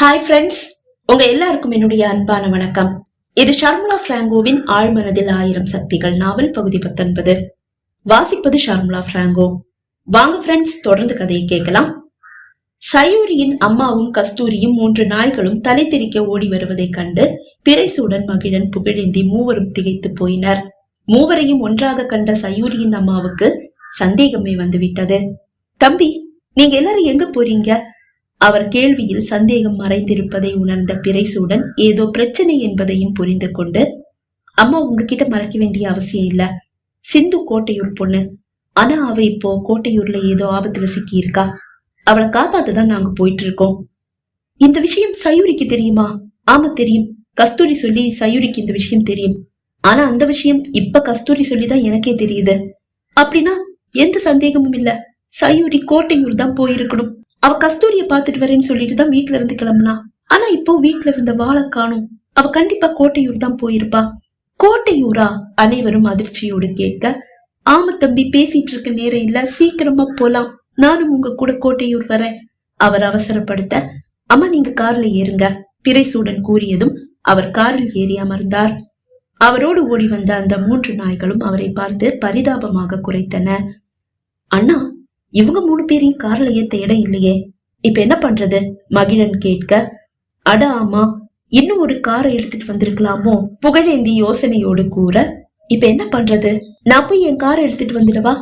Hi friends உங்க எல்லாருக்கும் என்னுடைய அன்பான வணக்கம். இது ஷர்முலா பிராங்கோவின் ஆழ்மனதில் ஆயிரம் சக்திகள் நாவல் பகுதி பத்தொன்பது. வாசிப்பது ஷர்மிளா பிராங்கோ. வாங்க ஃப்ரெண்ட்ஸ் தொடர்ந்து கதையை கேட்கலாம். சயூரியின் அம்மாவும் கஸ்தூரியும் மூன்று நாய்களும் தலை திரிக்க ஓடி வருவதைக் கண்டு பிறைசூடன் மகிழன் புகழேந்தி மூவரும் திகைத்து போயினர். மூவரையும் ஒன்றாக கண்ட சயூரியின் அம்மாவுக்கு சந்தேகமே வந்துவிட்டது. தம்பி நீங்க எல்லாரும் எங்க போறீங்க? அவர் கேள்வியில் சந்தேகம் மறைந்திருப்பதை உணர்ந்த பிரைசுடன் ஏதோ பிரச்சனை என்பதையும் புரிந்து கொண்டு அம்மா உங்ககிட்ட மறைக்க வேண்டிய அவசியம் இல்ல. சிந்து கோட்டையூர் பொண்ணு. ஆனா அவ இப்போ கோட்டையூர்ல ஏதோ ஆபத்துல சிக்கி இருக்கா அவளை காப்பாத்துதான் நாங்க போயிட்டு இருக்கோம் இந்த விஷயம் சயூரிக்கு தெரியுமா? ஆமா தெரியும். கஸ்தூரி சொல்லி சயூரிக்கு இந்த விஷயம் தெரியும். ஆனா அந்த விஷயம் இப்ப கஸ்தூரி சொல்லிதான் எனக்கே தெரியுது. அப்படின்னா எந்த சந்தேகமும் இல்ல. சயூரி கோட்டையூர் தான் போயிருக்கணும். அவ கஸ்தூரிய பாத்துட்டு வரேன்னு சொல்லிட்டு தான் வீட்ல இருந்து கிளம்புனா. ஆனா இப்போ வீட்ல இருந்த வாழை காணும். அவ கண்டிப்பா கோட்டையூர் தான் போயிருப்பா. கோட்டையூரா? அனைவரும் அதிர்ச்சியோடு கேட்க ஆமா தம்பி பேசிட்டு இருக்க நேரம் இல்ல சீக்கிரமா போலாம். நானும் உங்க கூட கோட்டையூர் வரேன். அவர் அவசரப்படுத்த அம்மா நீங்க கார்ல ஏறுங்க. பிறைசூடன் கூறியதும் அவர் காரில் ஏறி அமர்ந்தார். அவரோடு ஓடி வந்த அந்த மூன்று நாய்களும் அவரை பார்த்து பரிதாபமாக குறைத்தன. அண்ணா இவங்க மூணு பேரையும் கார்ல ஏத்த இடம் இல்லையே. இப்ப என்ன பண்றது? மகிழன் கேட்க அட ஆமா இன்னும் ஒரு காரை எடுத்துட்டு வந்திருக்கலாமோ? புகழேந்தி யோசனையோடு கூற இப்ப என்ன பண்றது? நான் போய் என் காரை எடுத்துட்டு வந்துடவா?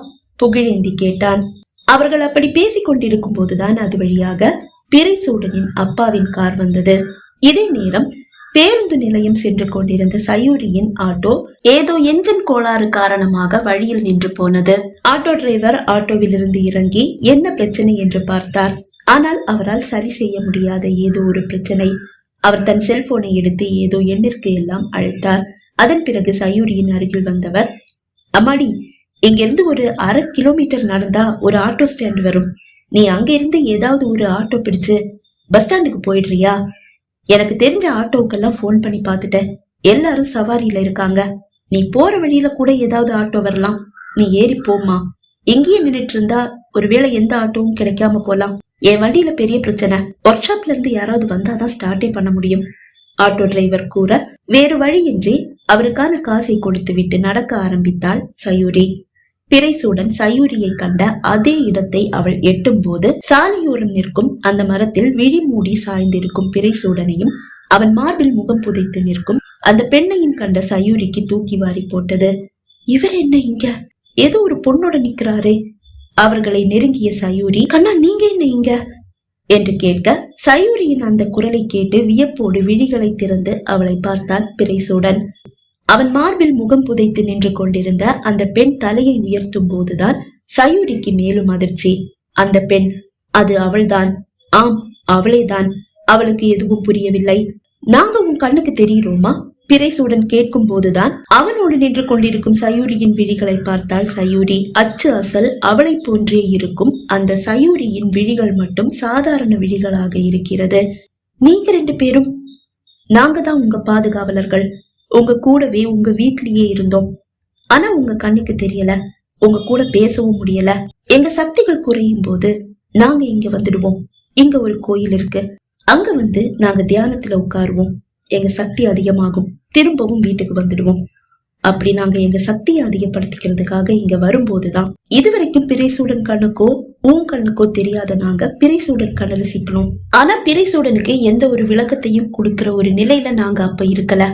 புகழேந்தி கேட்டான். அவர்கள் அப்படி பேசிக் கொண்டிருக்கும் போதுதான் அது வழியாக பிறைசூடனின் அப்பாவின் கார் வந்தது. இதே நேரம் பேருந்து நிலையம் சென்று கொண்டிருந்த சயூரியின் ஆட்டோ ஏதோ என்ஜின் கோளாறு காரணமாக வழியில் நின்று போனது. ஆட்டோ டிரைவர் ஆட்டோவிலிருந்து இறங்கி என்ன பிரச்சனை? என்று பார்த்தார். ஆனால் அவரால் சரி செய்ய முடியாத ஏதோ ஒரு பிரச்சனை. அவர் தன் செல்போனை எடுத்து ஏதோ எண்ணிற்கு எல்லாம் அழைத்தார். அதன் பிறகு சயூரியின் அருகில் வந்தவர் அம்மாடி இங்கிருந்து ஒரு அரை கிலோமீட்டர் நடந்தா ஒரு ஆட்டோ ஸ்டாண்ட் வரும். நீ அங்கிருந்து ஏதாவது ஒரு ஆட்டோ பிடிச்சு பஸ் ஸ்டாண்டுக்கு போயிடுறியா? எனக்கு தெரிஞ்ச ஆட்டோக்கெல்லாம் ஃபோன் பண்ணி பார்த்துட்டேன். எல்லாரும் சவாரியில இருக்காங்க. நீ போற வழியில கூட ஏதாவது ஆட்டோ வரலாம். நீ ஏறி போமா எங்கேயே நின்னுட்டு இருந்தா ஒருவேளை எந்த ஆட்டோவும் கிடைக்காம போலாம். என் வண்டியில பெரிய பிரச்சனை. ஒர்க் ஷாப்ல இருந்து யாராவது வந்தாதான் ஸ்டார்டே பண்ண முடியும். ஆட்டோ டிரைவர் கூற வேறு வழியின்றி அவருக்கான காசை கொடுத்து விட்டு நடக்க ஆரம்பித்தாள் சயூரி. பிறைசூடன் சயூரியை கண்ட அதே இடத்தை அவள் எட்டும் போது சாலையோரம் நிற்கும் அந்த மரத்தில் விழி மூடி சாய்ந்திருக்கும் பிறைசூடனையும் அவன் மார்பில் முகம் புதைத்து நிற்கும் அந்த பெண்ணையும் கண்ட சயூரிக்கு தூக்கி வாரி போட்டது. இவர் என்ன இங்க? ஏதோ ஒரு பொண்ணோட நிக்கிறாரே அவர்களை நெருங்கிய சயூரி கண்ணா நீங்க என்ன இங்க? என்று கேட்க சயூரியின் அந்த குரலை கேட்டு வியப்போடு விழிகளை திறந்து அவளை பார்த்தான் பிறைசூடன். அவன் மார்பில் முகம் புதைத்து நின்று கொண்டிருந்த அந்த பெண் தலையை உயர்த்தும் போதுதான் சயூரிக்கு மேலும் அதிர்ச்சி. அந்த பெண் அது அவள்தான். ஆம் அவளேதான். அவளுக்கு எதுவும் புரியவில்லை. நாங்க உன் கண்ணுக்கு தெரிகிறோமா? பிரைசுடன் கேட்கும் போதுதான் அவனோடு நின்று கொண்டிருக்கும் சயூரியின் விழிகளை பார்த்தால் சயூரி அச்சு அசல் அவளை போன்றே இருக்கும் அந்த சயூரியின் விழிகள் மட்டும் சாதாரண விழிகளாக இருக்கிறது. நீங்க ரெண்டு பேரும் நாங்க தான் உங்க பாதுகாவலர்கள். உங்க கூடவே உங்க வீட்லயே இருந்தோம். ஆனா உங்க கண்ணுக்கு தெரியல. உங்க கூட பேசவும் முடியல. எங்க சக்திகள் குறையும் போது நாங்க இங்க வந்துடுவோம். இங்க ஒரு கோயில் இருக்கு. அங்க வந்து நாங்க தியானத்துல உட்காருவோம். எங்க சக்தி அதிகமாகும். திரும்பவும் வீட்டுக்கு வந்துடுவோம். அப்படி நாங்க எங்க சக்தியை அதிகப்படுத்திக்கிறதுக்காக இங்க வரும்போதுதான் இதுவரைக்கும் பிறைசூடன் கண்ணுக்கோ உன் கண்ணுக்கோ தெரியாத நாங்க பிறைசூடன் கண்ணுல சிக்கணும் ஆனா பிறைசூடனுக்கு எந்த ஒரு விளக்கத்தையும் கொடுக்கிற ஒரு நிலையில நாங்க அப்ப இருக்கல.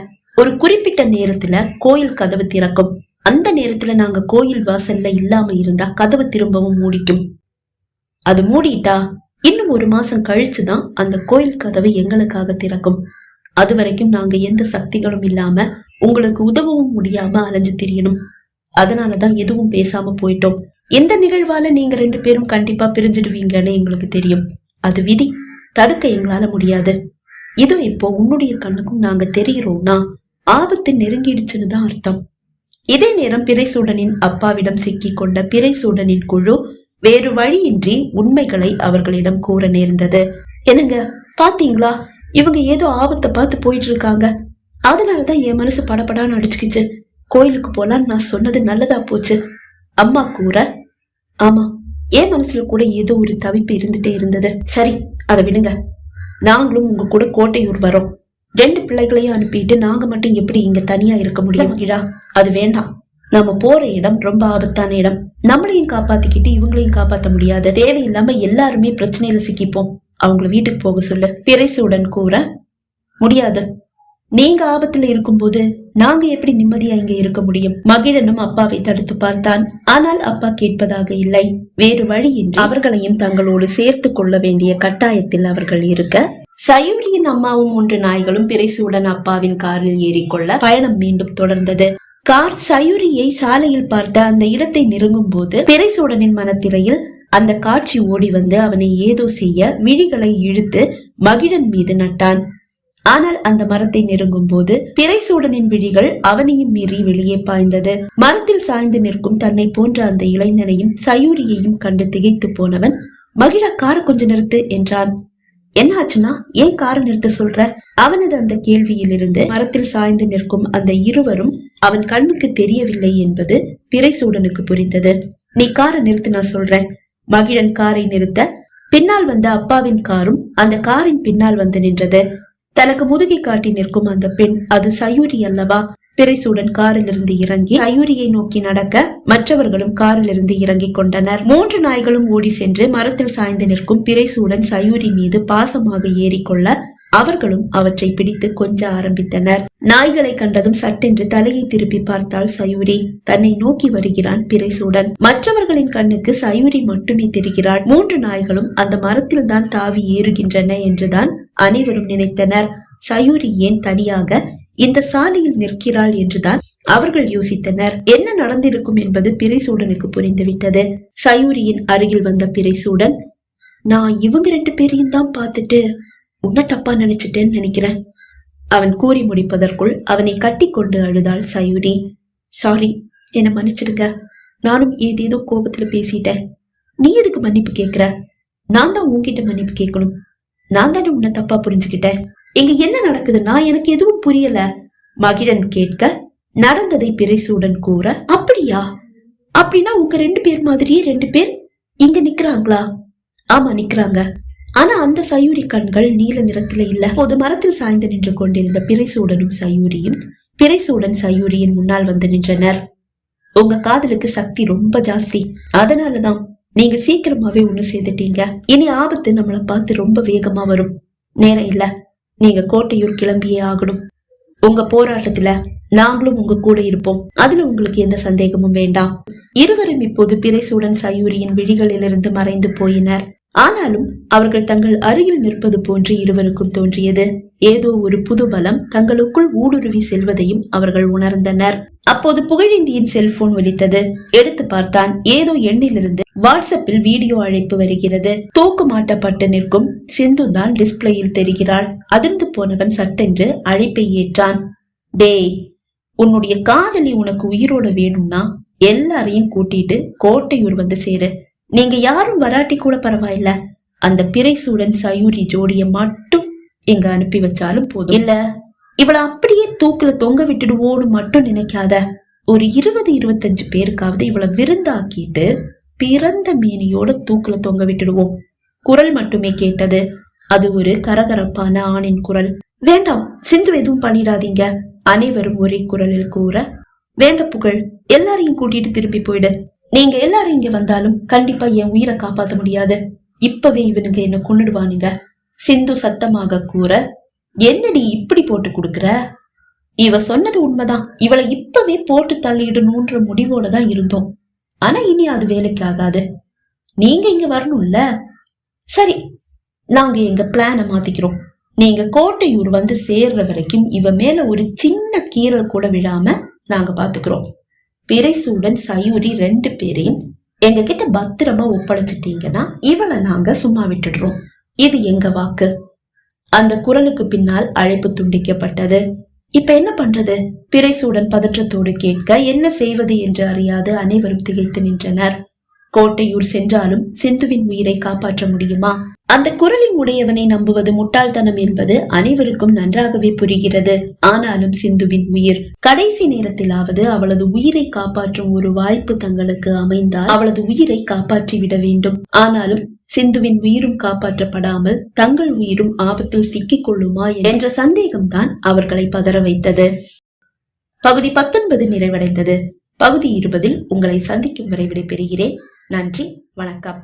ஒரு குறிப்பிட்ட நேரத்துல கோயில் கதவு திறக்கும். அந்த நேரத்துல நாங்க கோயில் வாசல்ல இல்லாம இருந்தா கதவு திரும்பவும் மூடிக்கும். அது மூடிட்டா இன்னும் ஒரு மாசம் கழிச்சுதான் அந்த கோயில் கதவு எங்களுக்காக திறக்கும். அது வரைக்கும் நாங்க எந்த சக்திகளும் இல்லாம உங்களுக்கு உதவவும் முடியாம அலைஞ்சு திரியணும். அதனாலதான் எதுவும் பேசாம போயிட்டோம். எந்த நிகழ்வால நீங்க ரெண்டு பேரும் கண்டிப்பா பிரிஞ்சிடுவீங்கன்னு எங்களுக்கு தெரியும். அது விதி. தடுக்க எங்களால முடியாது. இதோ இப்போ உன்னுடைய கண்ணுக்கும் நாங்க தெரிகிறோம்னா ஆபத்து நெருங்கிடுச்சுன்னு தான் அர்த்தம். இதே நேரம் பிறைசூடனின் அப்பாவிடம் சிக்கிக் கொண்ட பிறைசூடனின் குழு வேறு வழியின்றி உண்மைகளை அவர்களிடம் கூற நேர்ந்தது. என்னங்க பாத்தீங்களா? இவங்க ஏதோ ஆபத்தை பார்த்து போயிட்டு இருக்காங்க அதனாலதான் என் மனசு படபடான்னு அடிச்சுக்கிச்சு. கோயிலுக்கு போலான்னு நான் சொன்னது நல்லதா போச்சு. அம்மா கூற ஆமா என் மனசுல கூட ஏதோ ஒரு தவிப்பு இருந்துட்டே இருந்தது. சரி அதை விடுங்க. நாங்களும் உங்க கூட கோட்டையூர் வரோம். ரெண்டு பிள்ளைகளையும் அனுப்பிட்டு நாங்க மட்டும் எப்படி இங்க தனியா இருக்க முடியும் மகிழா அது வேண்டாம். நம்ம போற இடம் ரொம்ப ஆபத்தான இடம். நம்மளையும் காப்பாத்திக்கிட்டு இவங்களையும் காப்பாத்த முடியாது. தேவையில்லாம எல்லாருமே பிரச்சனையில சிக்கிப்போம். அவங்கள வீட்டுக்கு போக சொல்லு. பிரைசுடன் கூற முடியாது. நீங்க ஆபத்துல இருக்கும்போது நாங்க எப்படி நிம்மதியா இங்க இருக்க முடியும்? மகிழனும் அப்பாவை தடுத்து பார்த்தான். ஆனால் அப்பா கேட்பதாக இல்லை. வேறு வழியின்றி அவர்களையும் தங்களோடு சேர்த்து கொள்ள வேண்டிய கட்டாயத்தில் அவர்கள் இருக்க சயூரியின் அம்மாவும் மூன்று நாய்களும் பிறைசூடன் அப்பாவின் காரில் ஏறிக்கொள்ள பயணம் மீண்டும் தொடர்ந்தது. கார் சயூரியை சாலையில் பார்த்த அந்த இடத்தை நெருங்கும் போது பிறைசூடனின் மனத்திரையில் அந்த காட்சி ஓடி வந்து அவனை ஏதோ செய்ய விழிகளை இழுத்து மகிழன் மீது நட்டான். ஆனால் அந்த மரத்தை நெருங்கும் போது பிறைசூடனின் விழிகள் அவனையும் மீறி வெளியே பாய்ந்தது. மரத்தில் சாய்ந்து நிற்கும் தன்னை போன்ற அந்த இளைஞனையும் சயூரியையும் கண்டு திகைத்து போனவன் மகிழ கார் கொஞ்ச நிறுத்து என்றான். என்ன ஆச்சுன்னா ஏன் காரை நிறுத்த சொல்ற? அவனது அந்த கேள்வியிலிருந்து மரத்தில் சாய்ந்து நிற்கும் அந்த இருவரும் அவன் கண்ணுக்கு தெரியவில்லை என்பது பிறைசூடனுக்கு புரிந்தது. நீ காரை நிறுத்து நான் சொல்றேன். மகிழன் காரை நிறுத்த. பின்னால் வந்த அப்பாவின் காரும் அந்த காரின் பின்னால் வந்து நின்றது. தனக்கு முதுகை காட்டி நிற்கும் அந்த பெண் அது சயூரி அல்லவா? பிறைசூடன் காரிலிருந்து இறங்கி சயூரியை நோக்கி நடக்க மற்றவர்களும் காரிலிருந்து இறங்கிக் கொண்டனர். மூன்று நாய்களும் ஓடி சென்று மரத்தில் சாய்ந்து நிற்கும் பிறைசூடன் சயூரி மீது பாசமாக ஏறிக்கொள்ள அவர்களும் அவற்றை பிடித்து கொஞ்ச ஆரம்பித்தனர். நாய்களை கண்டதும் சட்டென்று தலையை திருப்பி பார்த்தால் சயூரி. தன்னை நோக்கி வருகிறான் பிறைசூடன். மற்றவர்களின் கண்ணுக்கு சயூரி மட்டுமே தெரிகிறாள். மூன்று நாய்களும் அந்த மரத்தில் தான் தாவி ஏறுகின்றன என்றுதான் அனைவரும் நினைத்தனர். சயூரி ஏன் தனியாக இந்த சாலையில் நிற்கிறாள் என்றுதான் அவர்கள் யோசித்தனர். என்ன நடந்திருக்கும் என்பது பிறைசூடனுக்கு புரிந்துவிட்டது. சயூரியின் அருகில் வந்த பிறைசூடன் நான் இவங்க ரெண்டு பேரையும் தான் பார்த்துட்டு உன்ன தப்பா நினைச்சிட்டேன்னு நினைக்கிறேன். அவன் கூறி முடிப்பதற்குள் அவனை கட்டி கொண்டு அழுதாள் சயூரி. சாரி என்னை மன்னிச்சிடுங்க. நானும் ஏதேதோ கோபத்துல பேசிட்டேன். நீ எதுக்கு மன்னிப்பு கேக்குற? நான் தான் உன்கிட்ட மன்னிப்பு கேட்கணும். நான் தானே உன்னை தப்பா புரிஞ்சுக்கிட்டேன். இங்க என்ன நடக்குதுன்னா எனக்கு எதுவும் புரியல. மகிழன் கேட்க நடந்ததை பிறைசூடன் கூற அப்படியா? அப்படின்னா உங்க ரெண்டு பேர் மாதிரியே ரெண்டு பேர் இங்க நிக்கிறாங்களா? ஆமா நிக்கிறாங்க. ஆனா அந்த சயூரி கண்கள் நீல நிறத்துல இல்ல. போது மரத்தில் சாய்ந்து நின்று கொண்டிருந்த பிறைசூடனும் சயூரியும் பிறைசூடன் சயூரியின் முன்னால் வந்து நின்றனர். உங்க காதலுக்கு சக்தி ரொம்ப ஜாஸ்தி. அதனாலதான் நீங்க சீக்கிரமாவே ஒண்ணு சேர்ந்துட்டீங்க இனி ஆபத்து நம்மளை பார்த்து ரொம்ப வேகமா வரும். நேரம் இல்ல. நீங்க கோட்டையூர் கிளம்பியே ஆகணும். உங்க போராட்டத்துல நாங்களும் உங்க கூட இருப்போம். அதுல உங்களுக்கு எந்த சந்தேகமும் வேண்டாம். இருவரும் இப்போது பிறைசூடன் சயூரியின் விழிகளிலிருந்து மறைந்து போயினர். ஆனாலும் அவர்கள் தங்கள் அருகில் நிற்பது போன்று இருவருக்கும் தோன்றியது. ஏதோ ஒரு புது பலம் தங்களுக்குள் ஊடுருவி செல்வதையும் அவர்கள் உணர்ந்தனர். அப்போது புகழேந்தியின் செல்போன் ஒலித்தது. எடுத்து பார்த்தான் ஏதோ எண்ணிலிருந்து வாட்ஸ்அப்பில் வீடியோ அழைப்பு வருகிறது. தூக்கு மாட்டப்பட்டு நிற்கும் சிந்து தான் டிஸ்பிளேயில் தெரிகிறாள். அதிர்ந்து போனவன் சட்டென்று அழைப்பை ஏற்றான். டேய் உன்னுடைய காதலி உனக்கு உயிரோட வேணும்னா எல்லாரையும் கூட்டிட்டு கோட்டையூர் வந்து சேரு. நீங்க யாரும் வராட்டி கூட பரவாயில்ல. அந்த பிறைசூடன் சயூரி ஜோடிய மட்டும் இங்க அனுப்பி வச்சாலும் போதும். இல்ல இவளை அப்படியே தூக்குல தொங்க விட்டுடுவோன்னு மட்டும் நினைக்காத. ஒரு இருபது இருபத்தஞ்சு பேருக்காவது இவள விருந்தாக்கிட்டு பிறந்த மேனியோட தூக்குல தொங்க விட்டுடுவோம். குரல் மட்டுமே கேட்டது. அது ஒரு கரகரப்பான ஆணின் குரல். வேண்டாம் சிந்து எதுவும் பண்ணிடாதீங்க. அனைவரும் ஒரே குரலில் கூற வேண்ட புகழ் எல்லாரையும் கூட்டிட்டு திரும்பி போயிடு. நீங்க எல்லாரும் இங்க வந்தாலும் கண்டிப்பா என் உயிரை காப்பாத்த முடியாது. இப்பவே இவனுங்க என்ன கொண்டுடுவானுங்க சிந்து சத்தமாக கூற என்னடி இப்படி போட்டு கொடுக்குற? இவ சொன்னது உண்மைதான். இவளை இப்பவே போட்டு தள்ளிடணும்ன்ற முடிவோட தான் இருந்தோம். ஆனா இனி அது வேலைக்கு ஆகாது நீங்க இங்க வரணும்ல? சரி நாங்க எங்க பிளான மாத்திக்கிறோம். நீங்க கோட்டையூர் வந்து சேர்ற வரைக்கும் இவ மேல ஒரு சின்ன கீறல் கூட விழாம நாங்க பாத்துக்கிறோம். பிறைசூடன் சயூரி ரெண்டு பேரையும் எங்க கிட்ட பத்திரமா ஒப்படைச்சிட்டீங்கன்னா இவளை நாங்க சும்மா விட்டுடுறோம். இது எங்க வாக்கு? அந்த குரலுக்கு பின்னால் அழைப்பு துண்டிக்கப்பட்டது. இப்ப என்ன பண்றது? பிறைசூடன் பதற்றத்தோடு கேட்க என்ன செய்வது என்று அறியாது அனைவரும் திகைத்து நின்றனர். கோட்டையூர் சென்றாலும் சிந்துவின் உயிரை காப்பாற்ற முடியுமா? அந்த குரலின் உடையவனை நம்புவது முட்டாள்தனம் என்பது அனைவருக்கும் நன்றாகவே புரிகிறது. ஆனாலும் சிந்துவின் உயிர். கடைசி நேரத்திலாவது அவளது உயிரை காப்பாற்றும் ஒரு வாய்ப்பு தங்களுக்கு அமைந்தால் அவளது உயிரை காப்பாற்றி விட வேண்டும். ஆனாலும் சிந்துவின் உயிரும் காப்பாற்றப்படாமல் தங்கள் உயிரும் ஆபத்தில் சிக்கிக் கொள்ளுமா என்ற சந்தேகம்தான் அவர்களை பதற வைத்தது. பகுதி பத்தொன்பது நிறைவடைந்தது. பகுதி இருபதில் உங்களை சந்திக்கும் வரை விடைபெறுகிறேன். நன்றி வணக்கம்.